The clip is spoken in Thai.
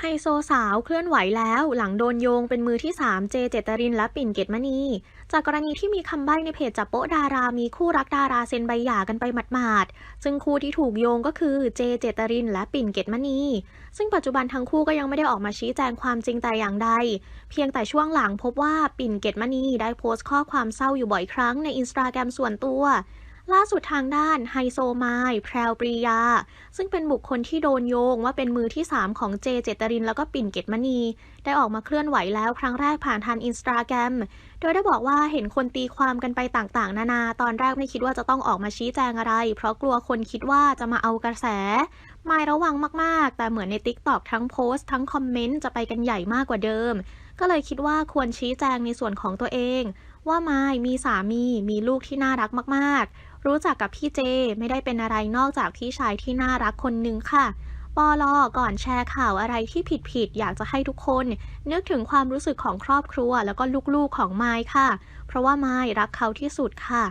ไฮโซสาวเคลื่อนไหวแล้วหลังโดนโยงเป็นมือที่ 3 เจเจตรินและปิ่นเกตมณี จากกรณีที่มีคำใบ้ในเพจจับโป๊ะดารามีคู่รักดาราเซ็นใบหย่ากันไปหมาดๆซึ่งคู่ที่ถูกโยงก็คือเจเจตรินและปิ่นเกตมณี ซึ่งปัจจุบันทั้งคู่ก็ยังไม่ได้ออกมาชี้แจงความจริงแต่อย่างใด เพียงแต่ช่วงหลังพบว่าปิ่นเกตมณีได้โพสต์ข้อความเศร้าอยู่บ่อยครั้งในอินสตาแกรมส่วนตัว ล่าสุดทางด้านไฮโซไมล์แพรวปรียา ซึ่งเป็นบุคคลที่โดนโยงว่าเป็นมือที่ 3 ของเจเจตรินแล้วก็ปิ่นเกตมณี ได้ออกมาเคลื่อนไหวแล้วครั้งแรกผ่านทางอินสตาแกรมโดยได้บอกว่าเห็นคนตีความกันไปต่างๆ นานา ตอนแรกไม่คิดว่าจะต้องออกมาชี้แจงอะไร เพราะกลัวคนคิดว่าจะมาเอากระแสไม่ระวังมากๆ แต่เหมือนใน t ิ k t o k ทั้งโพสต์ทั้งคอมเมนต์จะไปกันใหญ่มากกว่าเดิม ก็เลยคิดว่าควรชี้แจงในส่วนของตัวเอง ว่าไม้มีสามีมีลูกที่น่ารักมากๆ รู้จักกับพี่เจไม่ได้เป็นอะไรนอกจากพี่ชายที่น่ารักคนหนึ่งค่ะปอลอก่อนแชร์ข่าวอะไรที่ผิดๆ อยากจะให้ทุกคน นึกถึงความรู้สึกของครอบครัวแล้วก็ลูกๆของไม้ค่ะ เพราะว่าไม้รักเขาที่สุดค่ะ